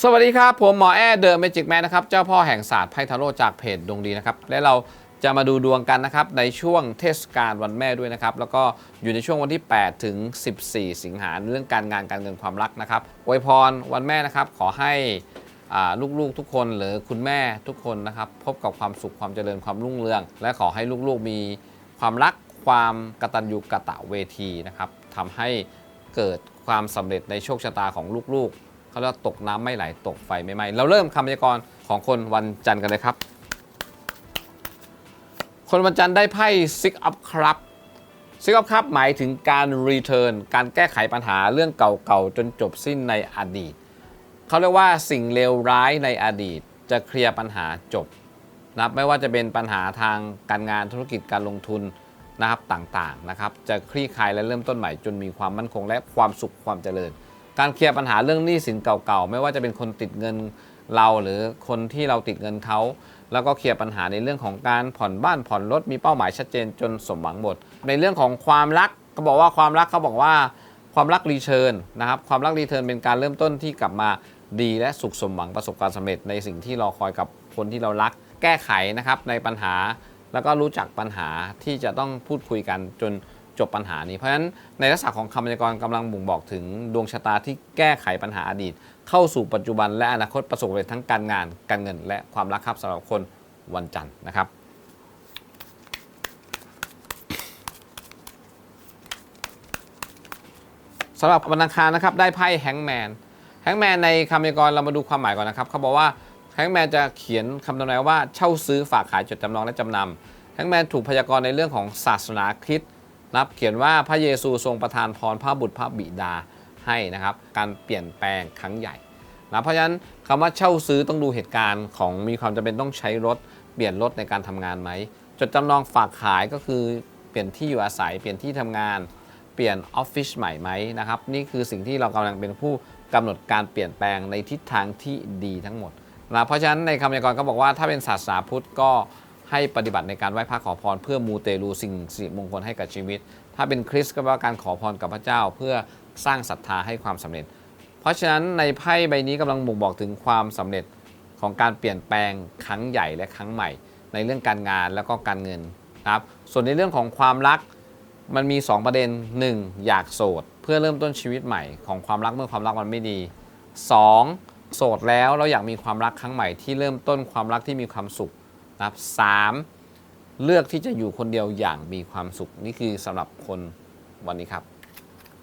สวัสดีครับ ผมหมอแอร์เดอะเมจิกแมนนะครับ เจ้าพ่อแห่งศาสตร์ไพ่ทาโร่จากเพจดวงดีนะครับ และเราจะมาดูดวงกันนะครับ ในช่วงเทศกาลวันแม่ด้วยนะครับ แล้วก็อยู่ในช่วงวันที่ 8 ถึง 14 สิงหาเรื่องการงานการเงินความรักนะครับอวยพรวันแม่นะครับ ขอให้ลูกๆทุกคนหรือคุณแม่ทุกคนนะครับ พบกับความสุขความเจริญความรุ่งเรือง และขอให้ลูกๆมีความรักความกตัญญูกะตะเวทีนะครับทำให้เกิดความสำเร็จในโชคชะตาของลูกๆ เขาเรียกว่าตกน้ำไม่ไหลตกไฟไม่ไหม้เราเริ่มคำพยากรณ์ของคนวันจันทร์กันเลยครับ คนวันจันทร์ได้ไพ่ Six Up ครับ Six Up ครับหมายถึงการรีเทิร์นการแก้ไขปัญหาเรื่องเก่าๆ จนจบสิ้นในอดีต เขาเรียกว่าสิ่งเลวร้ายในอดีต จะเคลียร์ปัญหาจบนะครับไม่ว่าจะเป็นปัญหาทางการงานธุรกิจการลงทุนนะครับต่างๆนะครับจะคลี่คลายและเริ่มต้นใหม่จนมีความมั่นคงและความสุขความเจริญ การเคลียร์ปัญหาเรื่องหนี้สินเก่าๆ ไม่ว่าจะเป็นคนติดเงินเราหรือคนที่เราติดเงินเขา แล้วก็เคลียร์ปัญหาในเรื่องของการผ่อนบ้านผ่อนรถมีเป้าหมายชัดเจนจนสมหวังหมด ในเรื่องของความรักเขาบอกว่าความรักเขาบอกว่าความรักรีเทิร์นะครับความรักรีเทิร์นเป็นการเริ่มต้นที่กลับมาดีและสุขสมหวังประสบความสำเร็จในสิ่งที่รอคอยกับคนที่เรารัก แก้ไขนะครับในปัญหา แล้วก็รู้จักปัญหาที่จะต้องพูดคุยกันจน จบปัญหานี้ เพราะฉะนั้นในลักษณะของคำพยากรณ์กำลังบ่งบอกถึงดวงชะตาที่แก้ไขปัญหาอดีต เข้าสู่ปัจจุบันและอนาคตประสบความสำเร็จทั้งการงาน การเงิน และความรักครับสำหรับคนวันจันทร์นะครับสำหรับวันอังคารนะครับได้ไพ่แฮงแมนแฮงแมนในคำพยากรณ์เรามาดูความหมายก่อนนะครับเขาบอกว่าแฮงแมนจะเขียนคำทำนายว่าเช่าซื้อฝากขายจดจำนองและจำนำแฮงแมนถูกพยากรณ์ในเรื่องของศาสนาคริสต์ รับเขียนว่าพระเยซูทรงประทานพรพระบุตรพระบิดาให้นะครับ การเปลี่ยนแปลงครั้งใหญ่นะเพราะฉะนั้นคำว่าเช่าซื้อต้องดูเหตุการณ์ของมีความจำเป็นต้องใช้รถ เปลี่ยนรถในการทำงานไหมจดจำนองฝากขายก็คือเปลี่ยนที่อยู่อาศัย เปลี่ยนที่ทำงาน เปลี่ยนออฟฟิศใหม่ไหมนะครับ นี่คือสิ่งที่เรากำลังเป็นผู้กำหนดการเปลี่ยนแปลงในทิศทางที่ดีทั้งหมดนะเพราะฉะนั้นในคำพยากรณ์ก็บอกว่าถ้าเป็นศาสนาพุทธก็ ให้ปฏิบัติในการไหว้พระขอพร เพื่อมูเตลูสิ่งสิริมงคลให้กับชีวิต ถ้าเป็นคริสต์ก็แปลว่าการขอพรกับพระเจ้า เพื่อสร้างศรัทธาให้ความสำเร็จ เพราะฉะนั้นในไพ่ใบนี้กำลังบ่งบอกถึงความสำเร็จของการเปลี่ยนแปลงครั้งใหญ่และครั้งใหม่ ในเรื่องการงานแล้วก็การเงินนะครับส่วนในเรื่องของความรักมันมี 2 ประเด็น 1. อยากโสด เพื่อเริ่มต้นชีวิตใหม่ของความรักเมื่อความรักมันไม่ดี 2. โสดแล้วเราอยากมีความรักครั้งใหม่ที่เริ่มต้นความรักที่มีความสุข นะครับ 3. เลือกที่จะอยู่คนเดียวอย่างมีความสุขนี่คือสำหรับคนวันนี้ครับ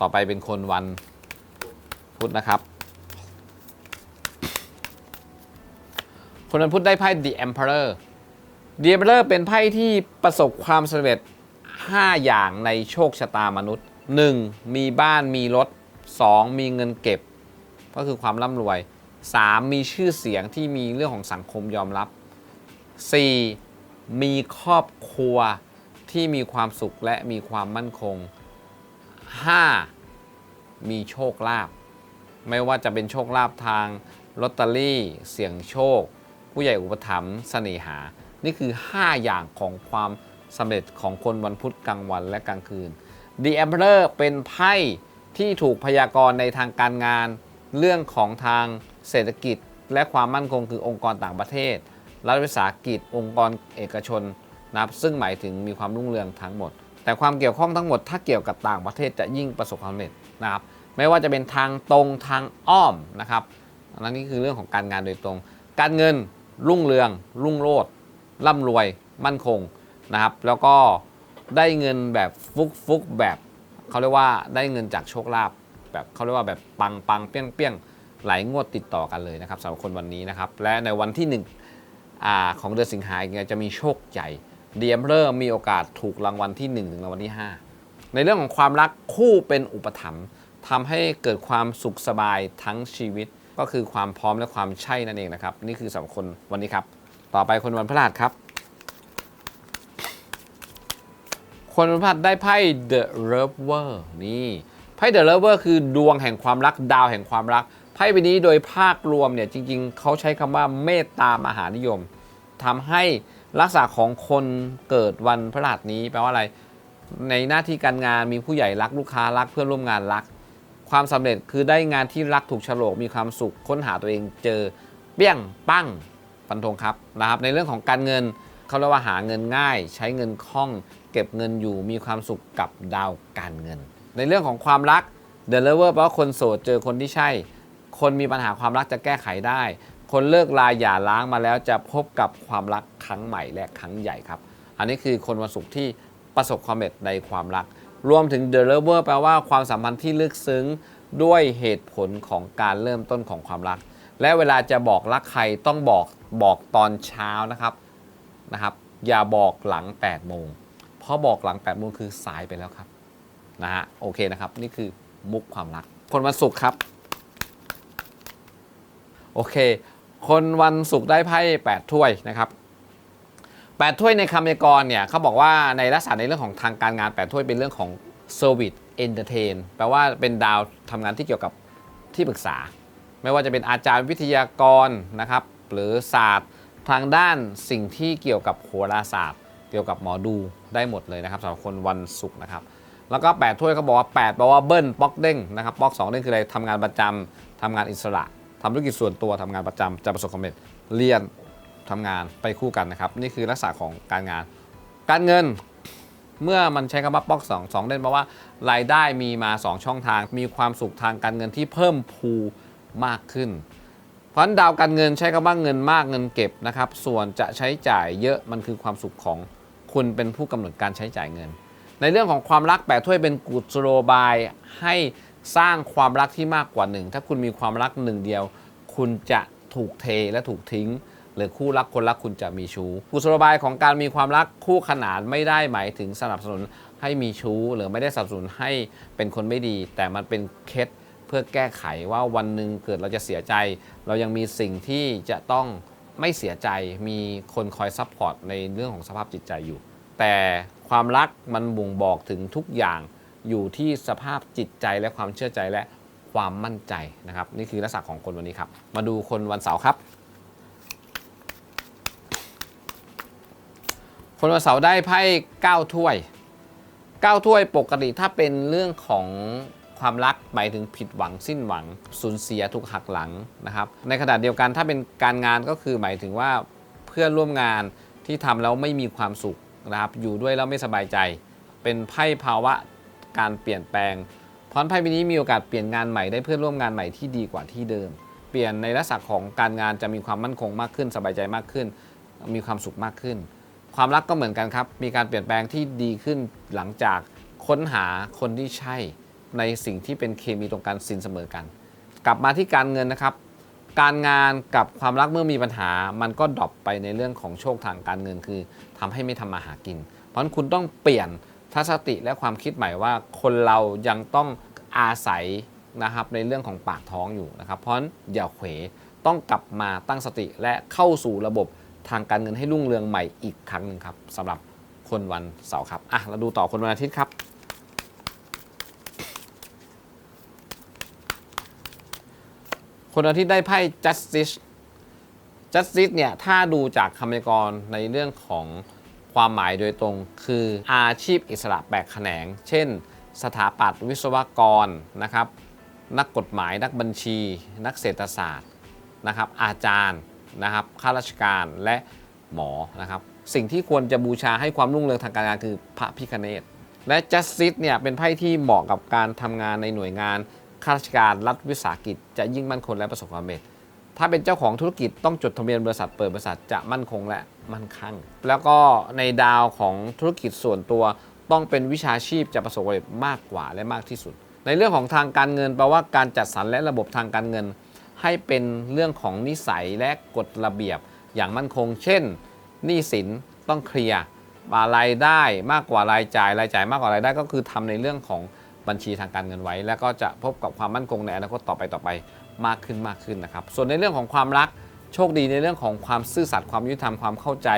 ต่อไปเป็นคนวันพุธนะครับ คนวันพุธได้ไพ่ The Emperor The Emperor เป็นไพ่ที่ประสบความสำเร็จ 5 อย่างในโชคชะตามนุษย์ 1. มีบ้านมีรถ 2. มีเงินเก็บ ก็คือความร่ำรวย 3. มีชื่อเสียงที่มีเรื่องของสังคมยอมรับ 4. มีครอบครัวที่มีความสุขและมีความมั่นคง 5. มีโชคลาภไม่ว่าจะเป็นโชคลาภทางลอตเตอรี่ เสี่ยงโชค ผู้ใหญ่อุปถัมภ์เสน่หา นี่คือ 5 อย่างของความสำเร็จของคนวันพุธกลางวันและกลางคืน The Emperor เป็นไพ่ที่ถูกพยากรณ์ในทางการงาน เรื่องของทางเศรษฐกิจ และความมั่นคงคือองค์กรต่างประเทศ รัฐวิสาหกิจ องค์กรเอกชนนะครับซึ่งหมายถึงมีความรุ่งเรืองทั้งหมด แต่ความเกี่ยวข้องทั้งหมดถ้าเกี่ยวกับต่างประเทศจะยิ่งประสบความสำเร็จนะครับไม่ว่าจะเป็นทางตรงทางอ้อมนะครับอันนั้นนี่คือเรื่องของการงานโดยตรง การเงินรุ่งเรือง รุ่งโรจน์ร่ำรวย มั่นคงนะครับ แล้วก็ได้เงินแบบฟุกฟุกแบบเขาเรียกว่าได้เงินจากโชคลาภแบบเขาเรียกว่าแบบปังปังเปี้ยงเปี้ยงหลายงวดติดต่อกันเลยนะครับสำหรับคนวันนี้นะครับ และในวันที่หนึ่ง อของเดือนสิงหาคมจะมีโชคใหญ่เดียมเริ่มมีโอกาสถูกรางวัลที่1ถึงรางวัลที่ 5 ในเรื่องของความรักคู่เป็นอุปถัมภ์ทำให้เกิดความสุขสบายทั้งชีวิต ก็คือความพร้อมและความใช่นั่นเองนะครับ นี่คือสำหรับคนวันนี้ครับ ต่อไปคนวันพฤหัสครับ คนวันพฤหัสได้ไพ่ The Lover นี่ไพ่ The Lover คือดวงแห่งความรักดาวแห่งความรัก พ่ใบนี้โดยภาครวมเนี่ยจริงๆ เขาใช้คำว่าเมตตามหานิยมทำให้ลักษณะของคนเกิดวันพฤหัสนี้แปลว่าอะไร ในหน้าที่การงานมีผู้ใหญ่รักลูกค้ารักเพื่อนร่วมงานรัก ความสำเร็จคือได้งานที่รักถูกฉลกมีความสุขค้นหาตัวเองเจอเปี้ยงปั้งฟันธงครับนะครับ ในเรื่องของการเงินเขาเรียกว่าหาเงินง่าย ใช้เงินคล่อง เก็บเงินอยู่มีความสุขกับดาวการเงิน ในเรื่องของความรัก The Lover แปลว่าคนโสดเจอคนที่ใช่ คนมีปัญหาความรักจะแก้ไขได้ คนเลิกลาหย่าร้างมาแล้วจะพบกับความรักครั้งใหม่และครั้งใหญ่ครับ อันนี้คือคนวันศุกร์ที่ประสบความสำเร็จในความรัก รวมถึง The Lover แปลว่าความสัมพันธ์ที่ลึกซึ้งด้วยเหตุผลของการเริ่มต้นของความรัก และเวลาจะบอกรักใครต้องบอกบอกตอนเช้านะครับนะครับ อย่าบอกหลัง8โมงเพราะบอกหลัง8โมงคือสายไปแล้วครับนะฮะโอเคนะครับ นี่คือมุกความรัก คนวันศุกร์ครับ โอเค คนวันศุกร์ได้ไพ่8ถ้วยนะครับ8ถ้วยในคำยากรเนี่ยเขาบอกว่าในลักษณะในเรื่องของทางการงาน 8ถ้วยเป็นเรื่องของ Service Entertain แปลว่าเป็นดาวทำงานที่เกี่ยวกับที่ปรึกษา ไม่ว่าจะเป็นอาจารย์วิทยากรนะครับหรือศาสตร์ทางด้านสิ่งที่เกี่ยวกับโหราศาสตร์ เกี่ยวกับหมอดูได้หมดเลยนะครับสำหรับคนวันศุกร์นะครับแล้วก็ 8 ถ้วยเขาบอกว่า8แปลว่าเบิ้ลป๊อกเด้งนะครับป๊อก2เด้งคืออะไรทำงานประจำทำงานอิสระ ทำธุรกิจส่วนตัวทำงานประจำจะประสบความสำเร็จเรียนทำงานไปคู่กันนะครับ นี่คือลักษณะของการงาน การเงินเมื่อมันใช้คำว่าป๊อก2 2เด่นแปลว่ารายได้มีมา 2 ช่องทาง มีความสุขทางการเงินที่เพิ่มพูมากขึ้น เพราะนั้นดาวการเงินใช้คำว่าเงินมากเงินเก็บนะครับ ส่วนจะใช้จ่ายเยอะมันคือความสุขของคุณเป็นผู้กำหนดการใช้จ่ายเงิน ในเรื่องของความรักแปดถ้วยเป็นกุศโลบายให้ สร้างความรักที่มากกว่าหนึ่งถ้าคุณมีความรักหนึ่งเดียว คุณจะถูกเทและถูกทิ้ง หรือคู่รักคนรักคุณจะมีชู้กุศโลบายของการมีความรักคู่ขนานไม่ได้หมายถึงสนับสนุนให้มีชู้ หรือไม่ได้สนับสนุนให้เป็นคนไม่ดี แต่มันเป็นเคล็ดเพื่อแก้ไขว่าวันหนึ่งเกิดเราจะเสียใจ เรายังมีสิ่งที่จะต้องไม่เสียใจมีคนคอยซัพพอร์ตในเรื่องของสภาพจิตใจอยู่ แต่ความรักมันบ่งบอกถึงทุกอย่าง อยู่ที่สภาพจิตใจและความเชื่อใจและความมั่นใจนะครับ นี่คือลักษณะของคนวันนี้ครับ มาดูคนวันเสาร์ครับ คนวันเสาร์ได้ไพ่9ถ้วย9ถ้วยปกติถ้าเป็นเรื่องของความรักหมายถึงผิดหวังสิ้นหวังสูญเสียถูกหักหลังนะครับ ในขณะเดียวกันถ้าเป็นการงานก็คือหมายถึงว่าเพื่อนร่วมงานที่ทำแล้วไม่มีความสุขนะครับอยู่ด้วยแล้วไม่สบายใจ เป็นไพ่ภาวะ การเปลี่ยนแปลงพราะฉะนั้นไพ่ใบนี้มีโอกาสเปลี่ยนงานใหม่ได้เพื่อนร่วมงานใหม่ที่ดีกว่าที่เดิม เปลี่ยนในลักษณะของการงานจะมีความมั่นคงมากขึ้น สบายใจมากขึ้น มีความสุขมากขึ้น ความรักก็เหมือนกันครับ มีการเปลี่ยนแปลงที่ดีขึ้นหลังจากค้นหาคนที่ใช่ ในสิ่งที่เป็นเคมีตรงกันสินเสมอกัน กลับมาที่การเงินนะครับ การงานกับความรักเมื่อมีปัญหา มันก็ดรอปไปในเรื่องของโชคทางการเงินคือทำให้ไม่ทำมาหากิน เพราะฉะนั้นคุณต้องเปลี่ยน ทัศนติและความคิดใหม่ว่าคนเรายังต้องอาศัยนะครับในเรื่องของปากท้องอยู่นะครับ เพราะอย่าเขวต้องกลับมาตั้งสติและเข้าสู่ระบบทางการเงินให้รุ่งเรืองใหม่อีกครั้งหนึ่งครับสำหรับคนวันเสาร์ครับอะเราดูต่อคนวันอาทิตย์ครับ คนอาทิตย์ได้ไพ่ justice justice เนี่ยถ้าดูจากคำพยากรณ์ในเรื่องของ ความหมายโดยตรง คืออาชีพอิสระแปลกแขนง เช่น สถาปัตย์วิศวกรนะครับ นักกฎหมายนักบัญชี นักเศรษฐศาสตร์นะครับ อาจารย์นะครับข้าราชการและหมอนะครับสิ่งที่ควรจะบูชาให้ความรุ่งเรืองทางการงานคือพระพิคเนตและ justice เนี่ยเป็นไพ่ที่เหมาะกับการทำงานในหน่วยงานข้าราชการรัฐวิสาหกิจ จะยิ่งมั่นคงและประสบความสำเร็จ ถ้าเป็นเจ้าของธุรกิจต้องจดทะเบียนบริษัทเปิดบริษัทจะมั่นคงและ มั่นคงแล้วก็ในดาวของธุรกิจส่วนตัวต้องเป็นวิชาชีพจะประสบความสำเร็จมากกว่าและมากที่สุด ในเรื่องของทางการเงินแปลว่าการจัดสรรและระบบทางการเงิน ให้เป็นเรื่องของนิสัยและกฎระเบียบอย่างมั่นคง เช่นหนี้สินต้องเคลียร์รายได้มากกว่ารายจ่ายรายจ่ายมากกว่ารายได้ก็คือทำในเรื่องของบัญชีทางการเงินไว้ แล้วก็จะพบกับความมั่นคงในอนาคตต่อไปต่อไปมากขึ้นมากขึ้นนะครับ ส่วนในเรื่องของความรัก โชคดีในเรื่องของความซื่อสัตย์ความยุติธรรมความเข้าใจ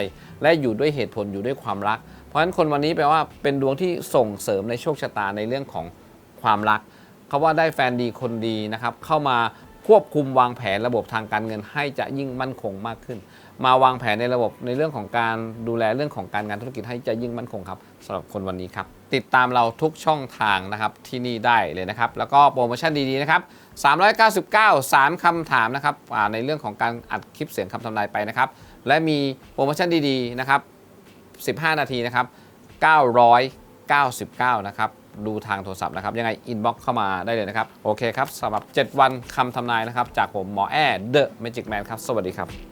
และอยู่ด้วยเหตุผลอยู่ด้วยความรัก เพราะฉะนั้นคนวันนี้แปลว่าเป็นดวงที่ส่งเสริมในโชคชะตาในเรื่องของความรักเขาว่าได้แฟนดีคนดีนะครับเข้ามาควบคุมวางแผนระบบทางการเงินให้จะยิ่งมั่นคงมากขึ้น มาวางแผนในระบบในเรื่องของการดูแลเรื่องของการงานธุรกิจให้จะยิ่งมั่นคงครับสำหรับคนวันนี้ครับ ติดตามเราทุกช่องทางนะครับที่นี่ได้เลยนะครับ แล้วก็โปรโมชั่นดีๆนะครับ 399 3คำถามนะครับในเรื่องของการอัดคลิปเสียงคำทำนายไปนะครับ และมีโปรโมชั่นดีๆนะครับ 15 นาทีนะครับ 999 นะครับ ดูทางโทรศัพท์นะครับ ยังไงอินบ็อกเข้ามาได้เลยนะครับ โอเคครับสำหรับ 7 วันคำทำนายนะครับ จากผมหมอแอ้เดอะแมจิกแมนครับ สวัสดีครับ